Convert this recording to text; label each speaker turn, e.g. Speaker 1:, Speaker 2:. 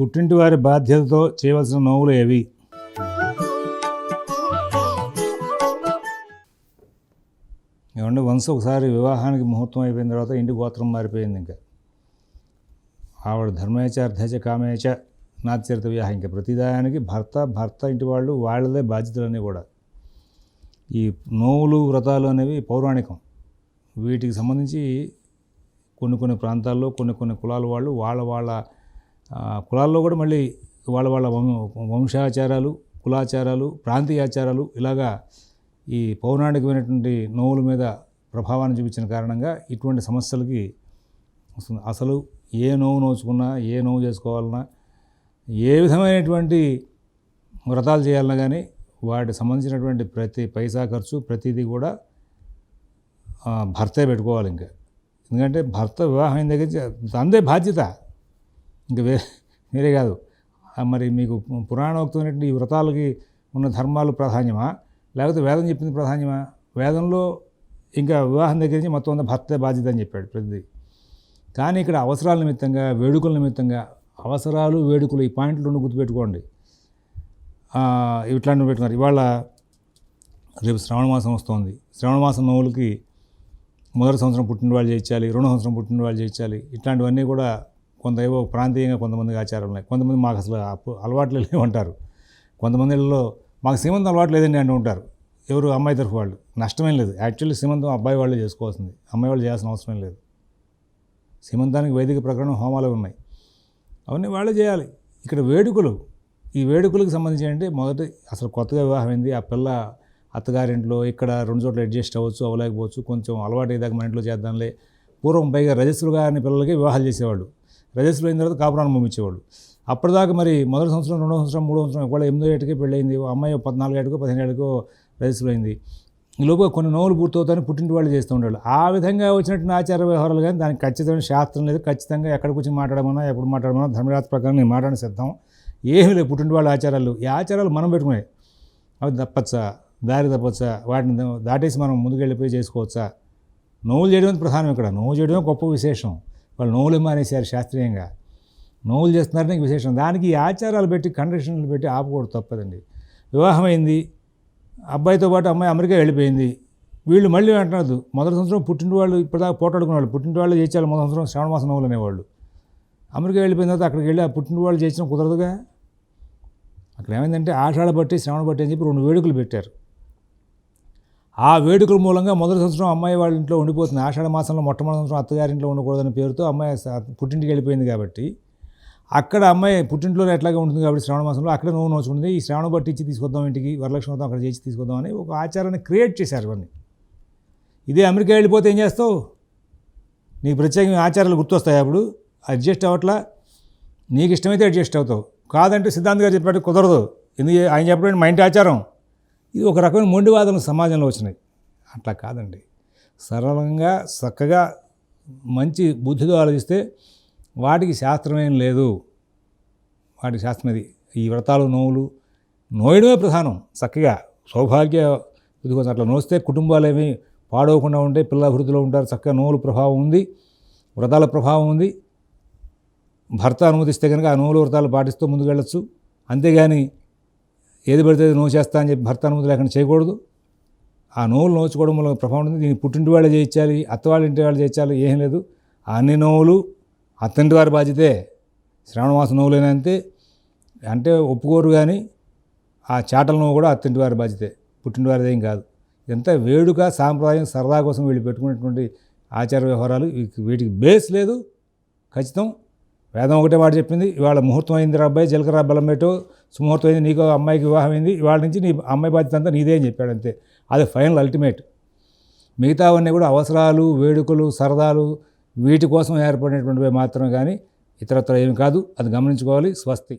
Speaker 1: పుట్టింటి వారి బాధ్యతతో చేయవలసిన నోవులు ఏవి? ఏమంటే వన్స్ ఒకసారి వివాహానికి ముహూర్తం అయిపోయిన తర్వాత ఇంటి గోత్రం మారిపోయింది ఇంకా. ఆవిడ ధర్మేచ అర్థేచ కామేచ నాత్యర్థ వివాహ. ఇంకా ప్రతిదానికి భర్త భర్త ఇంటి వాళ్ళు వాళ్ళదే బాధ్యతలన్నీ కూడా. ఈ నోవులు వ్రతాలు అనేవి పౌరాణికం. వీటికి సంబంధించి కొన్ని కొన్ని ప్రాంతాల్లో కొన్ని కొన్ని కులాల వాళ్ళు వాళ్ళ వాళ్ళ కులాల్లో కూడా మళ్ళీ వాళ్ళ వాళ్ళ వం- వంశాచారాలు కులాచారాలు ప్రాంతీయ ఆచారాలు ఇలాగా ఈ పౌరాణికమైనటువంటి నోవుల మీద ప్రభావాన్ని చూపించిన కారణంగా ఇటువంటి సమస్యలకి వస్తుంది. అసలు ఏ నోవు నోచుకున్నా ఏ నోవు చేసుకోవాలన్నా ఏ విధమైనటువంటి వ్రతాలు చేయాలన్నా కానీ వాటికి సంబంధించినటువంటి ప్రతి పైసా ఖర్చు ప్రతిదీ కూడా భర్తే పెట్టుకోవాలి ఇంకా. ఎందుకంటే భర్త వివాహం అయిన దగ్గర నుంచి అందే బాధ్యత. ఇంకా వే వేరే కాదు. మరి మీకు పురాణోక్తమైనటువంటి ఈ వ్రతాలకి ఉన్న ధర్మాలు ప్రాధాన్యమా? లేకపోతే వేదం చెప్పింది ప్రాధాన్యమా? వేదంలో ఇంకా వివాహం దగ్గర నుంచి మొత్తం అంతా భర్త బాధ్యత అని చెప్పాడు ప్రతిదీ. కానీ ఇక్కడ అవసరాల నిమిత్తంగా వేడుకల నిమిత్తంగా అవసరాలు వేడుకలు ఈ పాయింట్లు రెండు గుర్తుపెట్టుకోండి. ఇట్లాంటివి పెట్టుకున్నారు. ఇవాళ రేపు శ్రావణ మాసం వస్తుంది. శ్రావణ మాసం నవ్వులకి మొదటి సంవత్సరం పుట్టిన వాళ్ళు చేయించాలి రెండో సంవత్సరం పుట్టిన వాళ్ళు చేయించాలి ఇట్లాంటివన్నీ కూడా కొంత ఏవో ప్రాంతీయంగా కొంతమందికి ఆచారాలు ఉన్నాయి. కొంతమంది మాకు అసలు అలవాట్లు లేవంటారు. కొంతమందిలో మాకు సీమంతం అలవాటు లేదండి అంటూ ఉంటారు. ఎవరు అమ్మాయి తరఫు వాళ్ళు. నష్టమేం లేదు. యాక్చువల్లీ సీమంతం అబ్బాయి వాళ్ళే చేసుకోవాల్సింది. అమ్మాయి వాళ్ళు చేయాల్సిన అవసరం లేదు. సీమంతానికి వైదిక ప్రకరణం హోమాలు ఉన్నాయి. అవన్నీ వాళ్ళే చేయాలి. ఇక్కడ వేడుకలు. ఈ వేడుకలకు సంబంధించి అంటే మొదటి అసలు కొత్తగా వివాహం అయింది. ఆ పిల్ల అత్తగారింట్లో ఇక్కడ రెండు చోట్ల అడ్జస్ట్ అవ్వచ్చు అవ్వలేకపోవచ్చు. కొంచెం అలవాటు అయ్యేదాకా మన ఇంట్లో చేద్దాంలే. పూర్వం పైగా రజస్సులు గారిని పిల్లలకి వివాహాలు చేసేవాళ్ళు. రజస్సులు అయిన తర్వాత కాపురాన్ని పంపించేవాళ్ళు. అప్పటిదాకా మరి మొదటి సంవత్సరం రెండో సంవత్సరం మూడో సంవత్సరం ఒకవేళ ఎనిమిదో ఏటికి పెళ్ళయింది అమ్మాయి పద్నాలుగు ఏటుకో పదిహేను ఏటుకో రజస్సులు అయింది ఈ లోపు కొన్ని నోవులు పూర్తవుతాయని పుట్టింటి వాళ్ళు చేస్తూ ఉండేవాళ్ళు. ఆ విధంగా వచ్చినటువంటి ఆచార వ్యవహారాలు కానీ దానికి ఖచ్చితమైన శాస్త్రం లేదు. ఖచ్చితంగా ఎక్కడ కూర్చొని మాట్లాడమన్నా ఎప్పుడు మాట్లాడమన్నా ధర్మరాజు ప్రకారం నేను మాట్లాడిన సిద్ధం. ఏమీ లేదు పుట్టింటి వాళ్ళ ఆచారాలు. ఈ ఆచారాలు మనం పెట్టుకునే. అవి తప్పచ్చా? దారి తప్పచ్చా? వాటిని దాటేసి మనం ముందుకు వెళ్ళిపోయి చేసుకోవచ్చా? నోవులు చేయడం ప్రధానం ఇక్కడ. నోవు చేయడమే గొప్ప విశేషం. వాళ్ళు నోవులు మానేశారు శాస్త్రీయంగా. నోవులు చేస్తున్నారని విశేషం. దానికి ఆచారాలు పెట్టి కండిషన్లు పెట్టి ఆపకూడదు తప్పదండి. వివాహమైంది అబ్బాయితో పాటు అమ్మాయి అమెరికా వెళ్ళిపోయింది. వీళ్ళు మళ్ళీ అంటున్నారు మొదటి సంవత్సరం పుట్టిన వాళ్ళు ఇప్పటిదాకా పోటాడుకునే వాళ్ళు పుట్టిన వాళ్ళు చేయించాలి మొదటి సంవత్సరం శ్రావణ మాసం నవ్వులు అనేవాళ్ళు. అమెరికా వెళ్ళిపోయిన తర్వాత అక్కడికి వెళ్ళి ఆ పుట్టిన వాళ్ళు చేసిన కుదరదుగా? అక్కడ ఏమైందంటే ఆషాఢ బట్టి శ్రావణ బట్టి అని చెప్పి రెండు వేడుకలు పెట్టారు. ఆ వేడుకల మూలంగా మొదటి సంవత్సరం అమ్మాయి వాళ్ళ ఇంట్లో ఉండిపోతుంది. ఆషాఢ మాసంలో మొట్టమొదటి సంవత్సరం అత్తగారింట్లో ఉండకూడదని పేరుతో అమ్మాయి పుట్టింటికి వెళ్ళిపోయింది కాబట్టి అక్కడ అమ్మాయి పుట్టింట్లో ఎట్లాగా ఉంటుంది కాబట్టి శ్రావణ మాసంలో అక్కడ నువ్వు నోచుకుంటుంది. ఈ శ్రావణ బట్టి ఇచ్చి తీసుకొద్దాం ఇంటికి వరలక్ష్మి వ్రతం అక్కడ చేసి తీసుకొద్దాం అని ఒక ఆచారాన్ని క్రియేట్ చేశారు ఇవన్నీ. ఇదే అమెరికా వెళ్ళిపోతే ఏం చేస్తావు? నీకు ప్రత్యేకంగా ఆచారాలు గుర్తొస్తాయి అప్పుడు? అడ్జస్ట్ అవ్వట్లా? నీకు ఇష్టమైతే అడ్జస్ట్ అవుతావు. కాదంటే సిద్ధాంత్ గారు చెప్పినట్టు కుదరదు. ఎందుకు? ఆయన చెప్పడం మా ఇంటి ఆచారం. ఇది ఒక రకమైన మొండివాదం సమాజంలో వచ్చినాయి. అట్లా కాదండి. సరళంగా చక్కగా మంచి బుద్ధితో ఆలోచిస్తే వాటికి శాస్త్రం ఏం లేదు. వాటికి శాస్త్రం ఇది ఈ వ్రతాలు నోవులు నోయడమే ప్రధానం. చక్కగా సౌభాగ్య ఇది కొంచెం అట్లా నోస్తే కుటుంబాలు ఏమీ పాడవకుండా ఉంటాయి పిల్ల అభివృద్ధిలో ఉంటారు. చక్కగా నోవుల ప్రభావం ఉంది. వ్రతాల ప్రభావం ఉంది. భర్త అనుమతిస్తే కనుక ఆ నోవులు వ్రతాలు పాటిస్తూ ముందుకు వెళ్ళచ్చు అంతేగాని ఏది పడితే అది నోవు చేస్తా అని చెప్పి భర్త అనుమతి లేకుండా చేయకూడదు. ఆ నోవులు నోచుకోవడం వల్ల ప్రభావం ఉంది దీన్ని పుట్టింటి వాళ్ళే చేయించాలి అత్తవాళ్ళ ఇంటి వాళ్ళు చేయించాలి ఏం లేదు. అన్ని నోవులు అత్తంటి వారి బాధ్యతే. శ్రావణమాస నోవులైనా అంటే ఒప్పుకోరు కానీ ఆ చాటల నోవు కూడా అత్తింటి వారి బాధ్యతే. పుట్టింటి వారిది ఏం కాదు. ఇదంతా వేడుక సాంప్రదాయం సరదా కోసం వీళ్ళు పెట్టుకునేటువంటి ఆచార వ్యవహారాలు. వీటికి బేస్ లేదు. ఖచ్చితం. వేదం ఒకటే మాట చెప్పింది ఇవాళ ముహూర్తం అయింది అబ్బాయి జీలకర్ర బలం పెట్టు సుముహూర్తం అయింది నీకు అమ్మాయికి వివాహం అయింది ఇవాళ నుంచి నీ అమ్మాయి బాధ్యత అంతా నీదే అని చెప్పాడు అంతే. అది ఫైనల్ అల్టిమేట్. మిగతావన్నీ కూడా అవసరాలు వేడుకలు సరదాలు వీటి కోసం ఏర్పడినటువంటివి మాత్రమే కానీ ఇతరత్ర ఏమి కాదు. అది గమనించుకోవాలి. స్వస్తి.